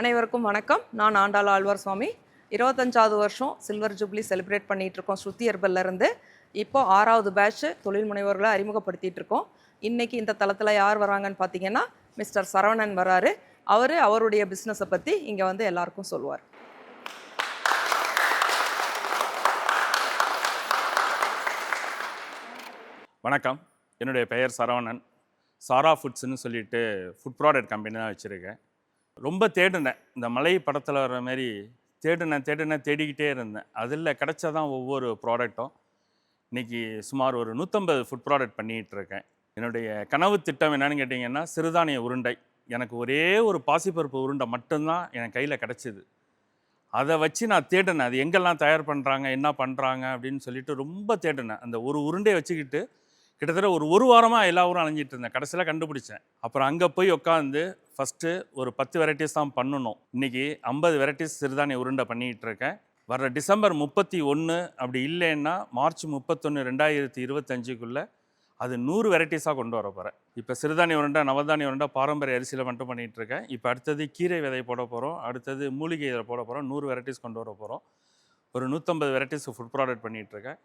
அனைவருக்கும் வணக்கம். நான் ஆண்டாள் ஆழ்வார் சுவாமி இருபத்தஞ்சாவது வருஷம் சில்வர் ஜூப்ளி செலிப்ரேட் பண்ணிகிட்ருக்கோம் இருக்கோம் ஸ்ருதி இருந்து இப்போ ஆறாவது பேட்ச் தொழில் முனைவர்களை அறிமுகப்படுத்திகிட்டு இருக்கோம். இன்றைக்கி இந்த தளத்தில் யார் வராங்கன்னு பார்த்தீங்கன்னா மிஸ்டர் சரவணன் வராரு. அவர் அவருடைய பிஸ்னஸை பற்றி இங்கே வந்து எல்லாருக்கும் சொல்லுவார். வணக்கம். என்னுடைய பெயர் சரவணன். சாரா ஃபுட்ஸ்னு சொல்லிட்டு ஃபுட் ப்ராடக்ட் கம்பெனி தான் வச்சுருக்கேன். ரொம்ப தேடினேன். இந்த மலை படத்தில் வர மாதிரி தேடினேன் தேடினேன் தேடிக்கிட்டே இருந்தேன். அதில் கிடச்சதான் ஒவ்வொரு ப்ராடக்ட்டும். இன்றைக்கி சுமார் ஒரு நூற்றம்பது ஃபுட் ப்ராடக்ட் பண்ணிகிட்டு இருக்கேன் என்னுடைய கனவு திட்டம் என்னென்னு கேட்டிங்கன்னா சிறுதானிய உருண்டை. எனக்கு ஒரே ஒரு பாசிப்பருப்பு உருண்டை மட்டும்தான் என் கையில் கிடச்சிது. அதை வச்சு நான் தேடினேன். அது எங்கெல்லாம் தயார் பண்ணுறாங்க என்ன பண்ணுறாங்க அப்படின்னு சொல்லிட்டு ரொம்ப தேடினேன். அந்த ஒரு உருண்டையை வச்சுக்கிட்டு கிட்டத்தட்ட ஒரு ஒரு வாரமாக எல்லா ஊரும் அலைஞ்சிட்டு இருந்தேன். கடைசியில் கண்டுபிடிச்சேன். அப்புறம் அங்கே போய் உட்காந்து ஃபஸ்ட்டு ஒரு பத்து வெரைட்டிஸ் தான் பண்ணணும். இன்றைக்கி ஐம்பது வெரைட்டிஸ் சிறுதானிய உருண்டை பண்ணிகிட்டு இருக்கேன். வர்ற டிசம்பர் முப்பத்தி ஒன்று அப்படி இல்லைன்னா மார்ச் முப்பத்தொன்று ரெண்டாயிரத்தி இருபத்தஞ்சுக்குள்ளே அது நூறு வெரைட்டிஸாக கொண்டு வர போகிறேன் இப்போ சிறுதானிய உருண்டை நவதானிய உருண்டை பாரம்பரிய அரிசியில் மட்டும் பண்ணிகிட்டு இருக்கேன். இப்போ அடுத்தது கீரை விதை போட போகிறோம் அடுத்தது மூலிகை இதில் போட போகிறோம் நூறு வெரைட்டிஸ் கொண்டு வர போகிறோம் ஒரு நூற்றம்பது வெரைட்டிஸ் ஃபுட் ப்ராடக்ட் பண்ணிகிட்டு இருக்கேன்.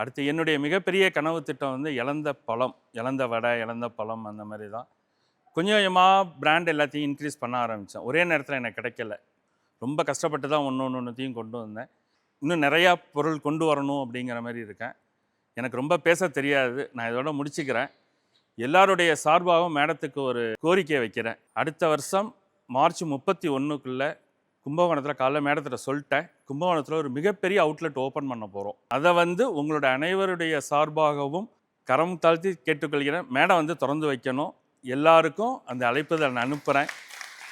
அடுத்து என்னுடைய மிகப்பெரிய கனவு திட்டம் வந்து இழந்த பழம் இழந்த வடை இழந்த பழம் அந்த மாதிரி தான். கொஞ்சம் கொஞ்சமாக பிராண்ட் எல்லாத்தையும் இன்க்ரீஸ் பண்ண ஆரம்பித்தேன் ஒரே நேரத்தில் எனக்கு கிடைக்கல. ரொம்ப கஷ்டப்பட்டு தான் ஒன்று ஒன்று ஒன்றுத்தையும் கொண்டு வந்தேன். இன்னும் நிறையா பொருள் கொண்டு வரணும் அப்படிங்கிற மாதிரி இருக்கேன். எனக்கு ரொம்ப பேச தெரியாது. நான் இதோட முடிச்சுக்கிறேன். எல்லாருடைய சார்பாகவும் மேடத்துக்கு ஒரு கோரிக்கை வைக்கிறேன். அடுத்த வருஷம் மார்ச் முப்பத்தி ஒன்றுக்குள்ளே கும்பகோணத்தில் காலைல மேடத்திட்ட சொல்லிட்டேன். கும்பகோணத்தில் ஒரு மிகப்பெரிய அவுட்லெட் ஓப்பன் பண்ண போகிறோம் அதை வந்து உங்களோட அனைவருடைய சார்பாகவும் கரம் தாழ்த்தி கேட்டுக்கொள்கிறேன். மேடம் வந்து திறந்து வைக்கணும். எல்லாருக்கும் அந்த அழைப்பதை நான் அனுப்புகிறேன்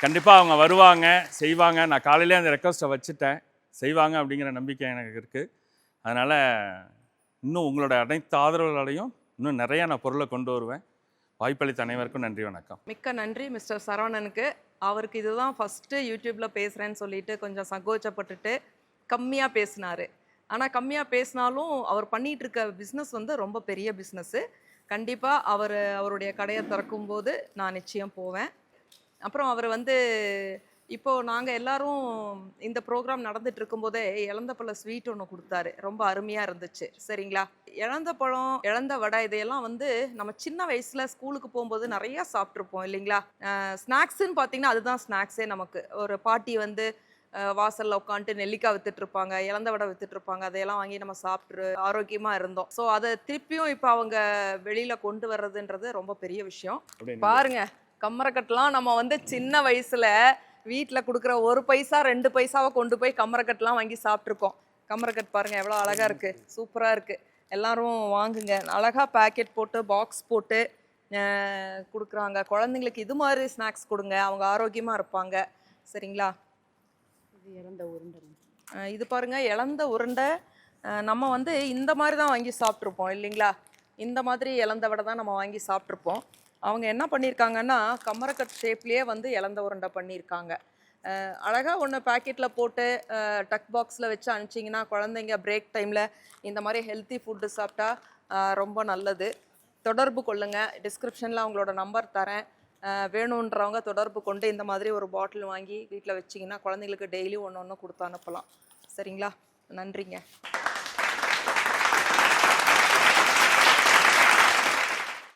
கண்டிப்பாக அவங்க வருவாங்க செய்வாங்க. நான் காலையிலே அந்த ரெக்வஸ்ட்டை வச்சுட்டேன். செய்வாங்க அப்படிங்கிற நம்பிக்கை எனக்கு இருக்குது அதனால் இன்னும் உங்களோட அனைத்து ஆதரவுகளையும் இன்னும் நிறையா நான் பொருளை கொண்டு வருவேன். வாய்ப்பளித்த அனைவருக்கும் நன்றி வணக்கம். மிக்க நன்றி மிஸ்டர் சரவணனுக்கு. அவருக்கு இதுதான் ஃபஸ்ட்டு யூடியூப்பில் பேசுகிறேன்னு சொல்லிட்டு கொஞ்சம் சங்கோச்சப்பட்டுட்டு கம்மியாக பேசினார். ஆனால் கம்மியாக பேசினாலும் அவர் பண்ணிகிட்டு இருக்க பிஸ்னஸ் வந்து ரொம்ப பெரிய பிஸ்னஸ்ஸு கண்டிப்பாக அவர் அவருடைய கடையை திறக்கும்போது நான் நிச்சயம் போவேன். அப்புறம் அவர் வந்து இப்போ நாங்கள் எல்லாரும் இந்த ப்ரோக்ராம் நடந்துட்டு இருக்கும்போதே இழந்த பழ ஸ்வீட் ஒன்று கொடுத்தாரு. ரொம்ப அருமையாக இருந்துச்சு. சரிங்களா? இழந்த பழம் இழந்த வடை இதையெல்லாம் வந்து நம்ம சின்ன வயசில் ஸ்கூலுக்கு போகும்போது நிறையா சாப்பிட்ருப்போம் இல்லைங்களா? ஸ்நாக்ஸுன்னு பார்த்தீங்கன்னா அதுதான் ஸ்நாக்ஸே நமக்கு. ஒரு பாட்டி வந்து வாசல்ல உட்காந்துட்டு நெல்லிக்காய் வித்துட்டு இருப்பாங்க இழந்த வடை வித்துட்டு இருப்பாங்க அதையெல்லாம் வாங்கி நம்ம சாப்பிட்டு ஆரோக்கியமா இருந்தோம். ஸோ அதை திருப்பியும் இப்போ அவங்க வெளியில கொண்டு வர்றதுன்றது ரொம்ப பெரிய விஷயம். அப்படின்னு பாருங்க கம்மரக்கட்டுலாம் நம்ம வந்து சின்ன வயசுல வீட்டில் கொடுக்குற ஒரு பைசா ரெண்டு பைசாவை கொண்டு போய் கம்மரக்கட்டுலாம் வாங்கி சாப்பிட்ருக்கோம் கம்மரக்கட் பாருங்க எவ்வளோ அழகா இருக்கு. சூப்பரா இருக்கு. எல்லாரும் வாங்குங்க. அழகா பேக்கெட் போட்டு பாக்ஸ் போட்டு கொடுக்குறாங்க. குழந்தைங்களுக்கு இது மாதிரி ஸ்நாக்ஸ் கொடுங்க. அவங்க ஆரோக்கியமா இருப்பாங்க. சரிங்களா? இது இறந்த உருண்டை. இது பாருங்க இழந்த உருண்டை. நம்ம வந்து இந்த மாதிரி தான் வாங்கி சாப்பிட்ருப்போம் இல்லைங்களா? இந்த மாதிரி இழந்த வடை தான் நம்ம வாங்கி சாப்பிட்ருப்போம். அவங்க என்ன பண்ணியிருக்காங்கன்னா கமரக்கட் ஷேப்லேயே வந்து இழந்த உருண்டை பண்ணியிருக்காங்க. அழகாக ஒன்று பேக்கெட்டில் போட்டு டக் பாக்ஸில் வச்சு அனுப்பிச்சிங்கன்னா குழந்தைங்க பிரேக் டைமில் இந்த மாதிரி ஹெல்த்தி ஃபுட்டு சாப்பிட்டா ரொம்ப நல்லது. தொடர்பு கொள்ளுங்கள் டிஸ்கிரிப்ஷனில் அவங்களோட நம்பர் தரேன். வேணுன்றவங்க தொடர்பு கொண்டு இந்த மாதிரி ஒரு பாட்டில் வாங்கி வீட்டில் வச்சிங்கன்னா குழந்தைங்களுக்கு டெய்லி ஒன்று ஒன்று கொடுத்து அனுப்பலாம். சரிங்களா? நன்றிங்க.